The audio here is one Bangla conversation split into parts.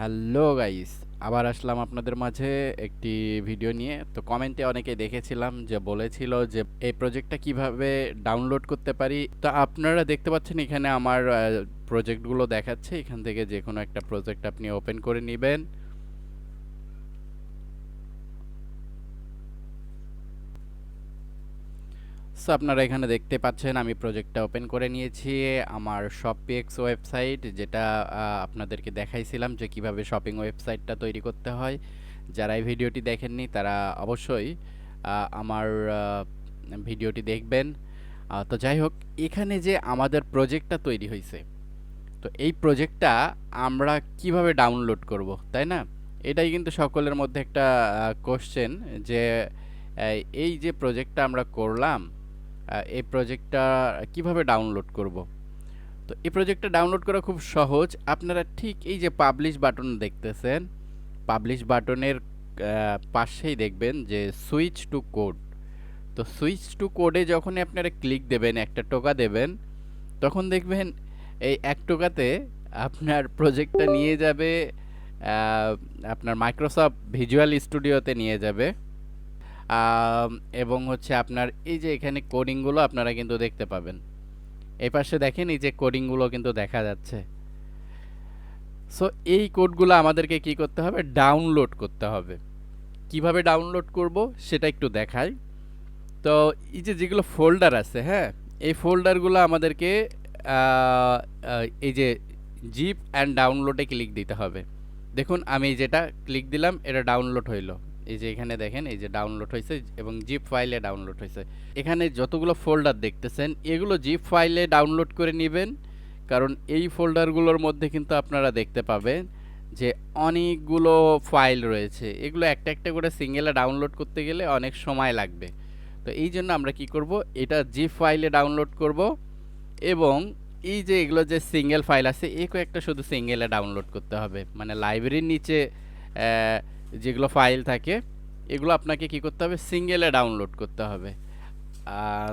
হ্যালো গাইস, আবার আসলাম আপনাদের মাঝে একটি ভিডিও নিয়ে। তো কমেন্টে অনেকে দেখেছিলাম যে বলেছিল যে, এই প্রজেক্টটা কীভাবে ডাউনলোড করতে পারি? তো আপনারা দেখতে পাচ্ছেন এখানে আমার প্রজেক্টগুলো দেখাচ্ছে। এখান থেকে যে কোনো একটা প্রজেক্ট আপনি ওপেন করে নেবেন। সো আপনারা এখানে দেখতে পাচ্ছেন আমি প্রজেক্টটা ওপেন করে নিয়েছি, আমার শপিএক্স ওয়েবসাইট যেটা আপনাদেরকে দেখাইছিলাম যে কীভাবে শপিং ওয়েবসাইটটা তৈরি করতে হয়। যারা এই ভিডিওটি দেখেননি, তারা অবশ্যই আমার ভিডিওটি দেখবেন। তো যাই হোক, এখানে যে আমাদের প্রজেক্টটা তৈরি হয়েছে তো এই প্রজেক্টটা আমরা কীভাবে ডাউনলোড করব, তাই না? এটাই কিন্তু সকলের মধ্যে একটা কোশ্চেন যে, এই যে প্রজেক্টটা আমরা করলাম এই প্রজেক্টটা কীভাবে ডাউনলোড করব? তো এই প্রজেক্টটা ডাউনলোড করা খুব সহজ। আপনারা ঠিক এই যে পাবলিশ বাটন দেখতেছেন পাবলিশ বাটনের পাশেই দেখবেন যে সুইচ টু কোড তো সুইচ টু কোডে যখনই আপনারা ক্লিক দেবেন, একটা টোকা দেবেন, তখন দেখবেন এই এক টোকাতে আপনার প্রজেক্টটা নিয়ে যাবে আপনার মাইক্রোসফট ভিজুয়াল স্টুডিওতে নিয়ে যাবে। এবং হচ্ছে আপনার এই যে এখানে কোডিংগুলো আপনারা কিন্তু দেখতে পাবেন। এই পাশে দেখেন, এই যে কোডিংগুলো কিন্তু দেখা যাচ্ছে। সো এই কোডগুলো আমাদেরকে কি করতে হবে? ডাউনলোড করতে হবে। কীভাবে ডাউনলোড করব? সেটা একটু দেখাই। তো, এই যে যেগুলো ফোল্ডার আছে হ্যাঁ? এই ফোল্ডারগুলো আমাদেরকে এই যে জিপ অ্যান্ড ডাউনলোডে ক্লিক দিতে হবে। দেখুন, আমি যেটা ক্লিক দিলাম, এটা ডাউনলোড হইল। এই যে এখানে দেখেন, এই যে ডাউনলোড হয়েছে এবং জিপ ফাইলে ডাউনলোড হয়েছে। এখানে যতগুলো ফোল্ডার দেখতেছেন, এগুলো জিপ ফাইলে ডাউনলোড করে নেবেন। কারণ এই ফোল্ডারগুলোর মধ্যে কিন্তু আপনারা দেখতে পাবেন যে অনেকগুলো ফাইল রয়েছে। এগুলো একটা একটা করে সিঙ্গেলে ডাউনলোড করতে গেলে অনেক সময় লাগবে। তো এই জন্য আমরা কি করব, এটা জিপ ফাইলে ডাউনলোড করব এবং এই যে এগুলো যে সিঙ্গেল ফাইল আছে এই কয়েকটা শুধু সিঙ্গেলে ডাউনলোড করতে হবে। মানে লাইব্রেরির নিচে যেগুলো ফাইল থাকে, এগুলো আপনাকে কি করতে হবে? সিঙ্গেলে ডাউনলোড করতে হবে।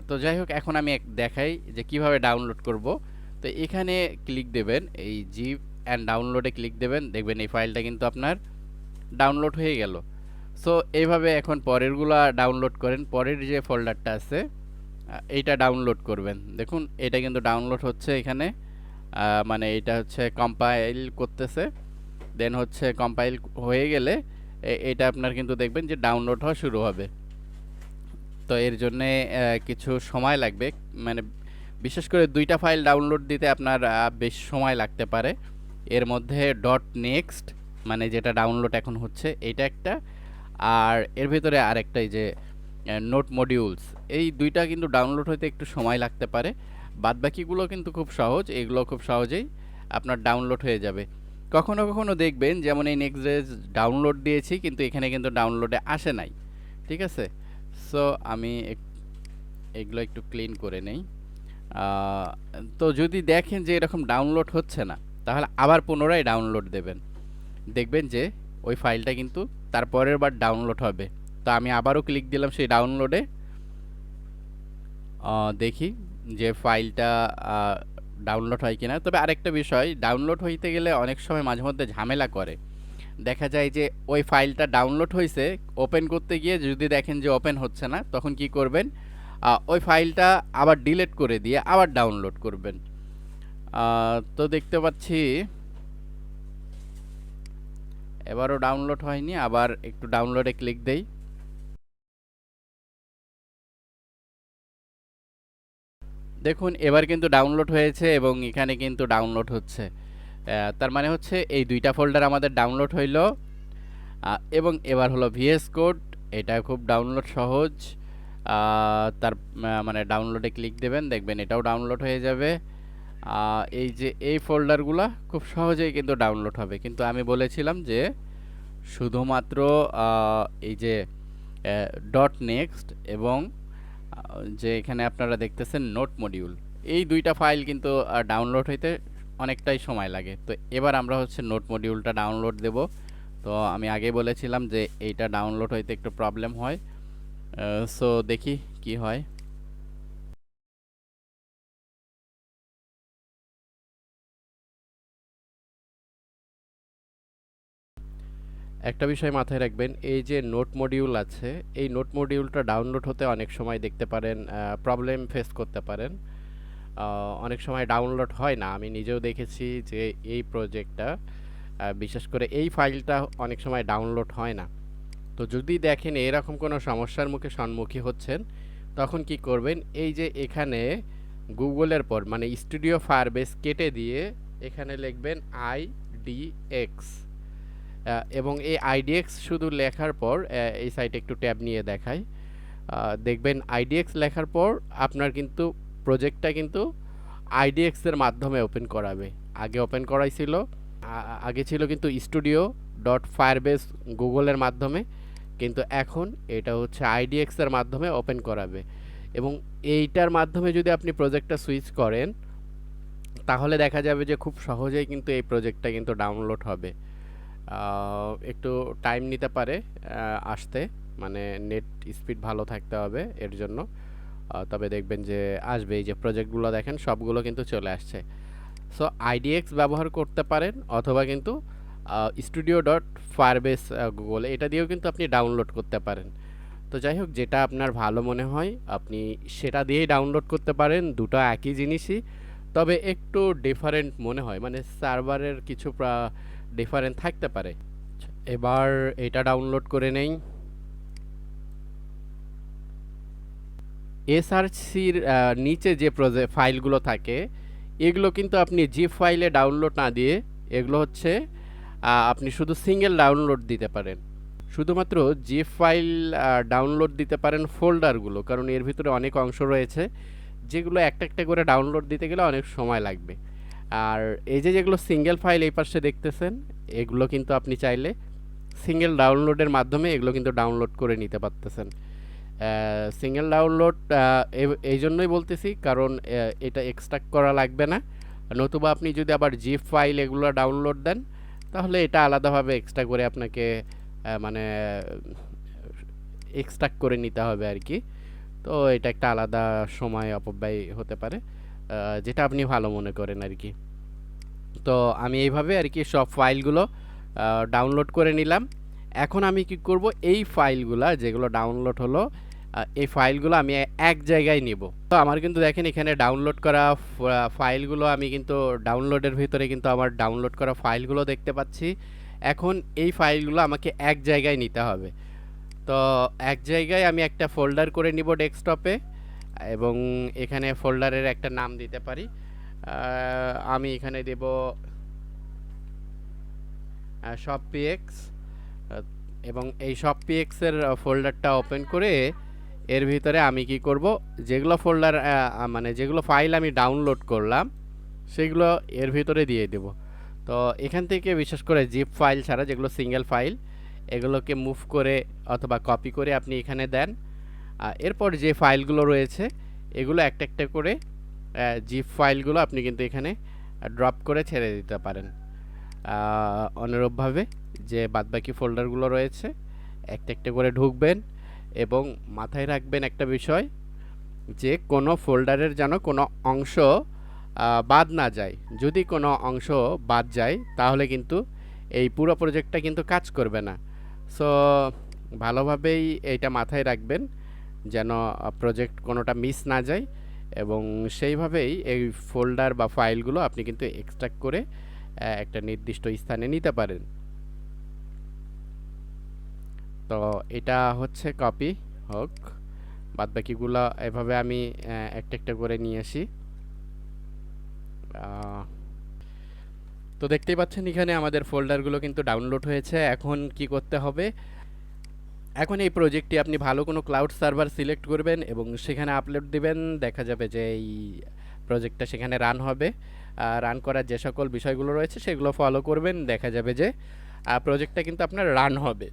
তো যাই হোক, এখন আমি দেখাই যে কীভাবে ডাউনলোড করব। তো এখানে ক্লিক দেবেন, এই জিপ অ্যান্ড ডাউনলোডে ক্লিক দেবেন, দেখবেন এই ফাইলটা কিন্তু আপনার ডাউনলোড হয়ে গেল। সো, এইভাবে এখন পরেরগুলা ডাউনলোড করেন। পরের যে ফোল্ডারটা আছে এইটা ডাউনলোড করবেন। দেখুন, এটা কিন্তু ডাউনলোড হচ্ছে এখানে। মানে এটা হচ্ছে কম্পাইল করতেছে। দেন হচ্ছে কম্পাইল হয়ে গেলে এটা আপনার কিন্তু দেখবেন যে ডাউনলোড হওয়া শুরু হবে। তো এর জন্যে কিছু সময় লাগবে। মানে বিশেষ করে দুইটা ফাইল ডাউনলোড দিতে আপনার বেশ সময় লাগতে পারে। এর মধ্যে. ডট নেক্সট মানে যেটা ডাউনলোড এখন হচ্ছে এইটা একটা। আর এর ভিতরে আরেকটা এই যে নোট মডিউলস এই দুইটা কিন্তু ডাউনলোড হতে একটু সময় লাগতে পারে। বাদবাকিগুলো কিন্তু খুব সহজ, এগুলো খুব সহজেই আপনার ডাউনলোড হয়ে যাবে। কখনো কখনো দেখবেন, যেমন এই নেক্সট ডে ডাউনলোড দিয়েছি, কিন্তু এখানে কিন্তু ডাউনলোডে আসে নাই। ঠিক আছে? সো আমি এগুলো একটু ক্লিন করে নেই। তো যদি দেখেন যে এরকম ডাউনলোড হচ্ছে না, তাহলে আবার পুনরায় ডাউনলোড দেবেন। দেখবেন যে ওই ফাইলটা কিন্তু তারপরের বার ডাউনলোড হবে। তো আমি আবারও ক্লিক দিলাম সেই ডাউনলোডে দেখি যে ফাইলটা ডাউনলোড হয় কিনা। তবে আরেকটা বিষয় ডাউনলোড হইতে গেলে অনেক সময় মাঝে মধ্যে ঝামেলা করে। দেখা যায় যে ওই ফাইলটা ডাউনলোড হয়েছে ওপেন করতে গিয়ে যদি দেখেন যে ওপেন হচ্ছে না, তখন কি করবেন? ওই ফাইলটা আবার ডিলিট করে দিয়ে আবার ডাউনলোড করবেন। তো দেখতে পাচ্ছি, এবারও ডাউনলোড হয়নি, আবার একটু ডাউনলোডে ক্লিক দেই। দেখুন, এবার কিন্তু ডাউনলোড হয়েছে এবং এখানে কিন্তু ডাউনলোড হচ্ছে। তার মানে হচ্ছে এই দুইটা ফোল্ডার আমাদের ডাউনলোড হইল। এবং এবার হলো ভিএস কোড এটা খুব ডাউনলোড সহজ। তার মানে ডাউনলোডে ক্লিক দেবেন, দেখবেন এটাও ডাউনলোড হয়ে যাবে। এই যে এই ফোল্ডারগুলা খুব সহজেই কিন্তু ডাউনলোড হবে। কিন্তু আমি বলেছিলাম যে শুধুমাত্র এই যে ডট নেক্সট এবং যে এখানে আপনারা দেখতেছেন নোট মডিউল। এই দুইটা ফাইল কিন্তু ডাউনলোড হইতে অনেকটাই সময় লাগে। তো এবার আমরা হচ্ছে নোট মডিউলটা ডাউনলোড দেব। তো আমি আগে বলেছিলাম যে এইটা ডাউনলোড হইতে একটু প্রবলেম হয়। সো দেখি কি হয়। একটা বিষয় মাথায় রাখবেন, এই যে নোট মডিউল আছে, এই নোট মডিউলটা ডাউনলোড হতে অনেক সময় দেখতে পারেন প্রবলেম ফেস করতে পারেন। অনেক সময় ডাউনলোড হয় না, আমি নিজেও দেখেছি যে এই প্রজেক্টটা বিশেষ করে এই ফাইলটা অনেক সময় ডাউনলোড হয় না। তো যদি দেখেন এরকম কোনো সমস্যার মুখে সম্মুখীন হচ্ছেন, তখন কি করবেন, এই যে এখানে গুগলের পর মানে স্টুডিও ফায়ারবেস কেটে দিয়ে এখানে লিখবেন আই ডি এক্স এবং এই আইডিএক্স শুধু লেখার পর এই সাইটে একটু ট্যাব নিয়ে দেখাই। দেখবেন আইডিএক্স লেখার পর আপনার কিন্তু প্রজেক্টটা কিন্তু আইডিএক্স এর মাধ্যমে ওপেন করাবে। আগে ওপেন করাইছিল আগে ছিল কিন্তু স্টুডিও ডট ফায়ারবেস গুগলের মাধ্যমে। কিন্তু এখন এটা হচ্ছে আইডিএক্স এর মাধ্যমে ওপেন করাবে। এবং এইটার মাধ্যমে যদি আপনি প্রজেক্টটা সুইচ করেন, তাহলে দেখা যাবে যে খুব সহজেই কিন্তু এই প্রজেক্টটা কিন্তু ডাউনলোড হবে। একটু টাইম নিতে পারে আসতে। মানে নেট স্পিড ভালো থাকতে হবে এর জন্য। তবে দেখবেন যে আসবে, এই যে প্রজেক্টগুলো দেখেন, সবগুলো কিন্তু চলে আসছে। সো আইডিএক্স ব্যবহার করতে পারেন অথবা কিন্তু স্টুডিও ডট ফায়ারবেস গুগল এটা দিয়েও কিন্তু আপনি ডাউনলোড করতে পারেন। তো যাই হোক, যেটা আপনার ভালো মনে হয়, আপনি সেটা দিয়েই ডাউনলোড করতে পারেন, দুটো একই জিনিসই। তবে একটু ডিফারেন্ট মনে হয়। মানে সার্ভারের কিছু ডিফারেন্ট থাকতে পারে। এবার এটা ডাউনলোড করে নেই। এসআরসির নিচে যে প্রজে ফাইলগুলো থাকে, এগুলো কিন্তু আপনি জিপ ফাইলে ডাউনলোড না দিয়ে এগুলো হচ্ছে আপনি শুধু সিঙ্গেল ডাউনলোড দিতে পারেন। শুধুমাত্র জিপ ফাইল ডাউনলোড দিতে পারেন ফোল্ডারগুলো কারণ এর ভিতরে অনেক অংশ রয়েছে, যেগুলো একটা একটা করে ডাউনলোড দিতে গেলে অনেক সময় লাগবে। আর এই যে যেগুলো সিঙ্গেল ফাইল এই পাশে দেখতেছেন, এগুলো কিন্তু আপনি চাইলে সিঙ্গেল ডাউনলোডের মাধ্যমে এগুলো কিন্তু ডাউনলোড করে নিতে পারতেছেন। সিঙ্গেল ডাউনলোড এই জন্যই বলতেছি কারণ এটা এক্সট্রাক্ট করা লাগবে না। নতুবা আপনি যদি আবার জিপ ফাইল এগুলো ডাউনলোড দেন, তাহলে এটা আলাদাভাবে এক্সট্রা করে আপনাকে মানে এক্সট্রাক্ট করে নিতে হবে আর কি। তো এটা একটা আলাদা সময় অপব্যয় হতে পারে যেটা আপনি ভালো মনে করেন আর কি। তো আমি এইভাবে আর কি সব ফাইলগুলো ডাউনলোড করে নিলাম। এখন আমি কি করব, এই ফাইলগুলা যেগুলো ডাউনলোড হলো এই ফাইলগুলো আমি এক জায়গায় নিব। তো আমার কিন্তু দেখেন এখানে ডাউনলোড করা ফাইলগুলো আমি কিন্তু ডাউনলোডের ভিতরে কিন্তু আমার ডাউনলোড করা ফাইলগুলো দেখতে পাচ্ছি। এখন এই ফাইলগুলো আমাকে এক জায়গায় নিতে হবে। তো এক জায়গায় আমি একটা ফোল্ডার করে নিব ডেস্কটপে এবং এখানে ফোল্ডারের একটা নাম দিতে পারি। আমি এখানে দেব শপ পিএক্স এবং এই শপ পিএক্সের ফোল্ডারটা ওপেন করে এর ভিতরে আমি কি করব, যেগুলো ফোল্ডার মানে যেগুলো ফাইল আমি ডাউনলোড করলাম, সেগুলো এর ভিতরে দিয়ে দেব। তো এখান থেকে বিশেষ করে জিপ ফাইল ছাড়া, যেগুলো সিঙ্গেল ফাইল এগুলোকে মুভ করে অথবা কপি করে আপনি এখানে দেন। এরপর যে ফাইলগুলো রয়েছে, এগুলো একটা একটা করে জিপ ফাইলগুলো আপনি কিন্তু এখানে ড্রপ করে ছেড়ে দিতে পারেন। অনুরূপভাবে যে বাদবাকি ফোল্ডারগুলো রয়েছে, একটা একটা করে ঢুকবেন এবং মাথায় রাখবেন একটা বিষয় যে কোনো ফোল্ডারের যেন কোনো অংশ বাদ না যায়। যদি কোনো অংশ বাদ যায়, তাহলে কিন্তু এই পুরো প্রজেক্টটা কিন্তু কাজ করবে না। সো ভালোভাবেই এইটা মাথায় রাখবেন যেন প্রজেক্ট কোনোটা মিস না যায়। এবং সেইভাবেই এই ফোল্ডার বা ফাইলগুলো আপনি কিন্তু এক্সট্রাক্ট করে একটা নির্দিষ্ট স্থানে নিতে পারেন। তো এটা হচ্ছে কপি হোক। বাদবাকিগুলো এভাবে আমি একটা একটা করে নিয়ে আসি। তো দেখতেই পাচ্ছেন এখানে আমাদের ফোল্ডারগুলো কিন্তু ডাউনলোড হয়েছে। এখন কি করতে হবে? এখন এই প্রজেক্টটি আপনি ভালো কোনো ক্লাউড সার্ভার সিলেক্ট করবেন এবং সেখানে আপলোড দিবেন। দেখা যাবে যে এই প্রজেক্টটা সেখানে রান হবে। রান করার যে সকল বিষয়গুলো রয়েছে সেগুলো ফলো করবেন। দেখা যাবে যে প্রজেক্টটা কিন্তু আপনার রান হবে।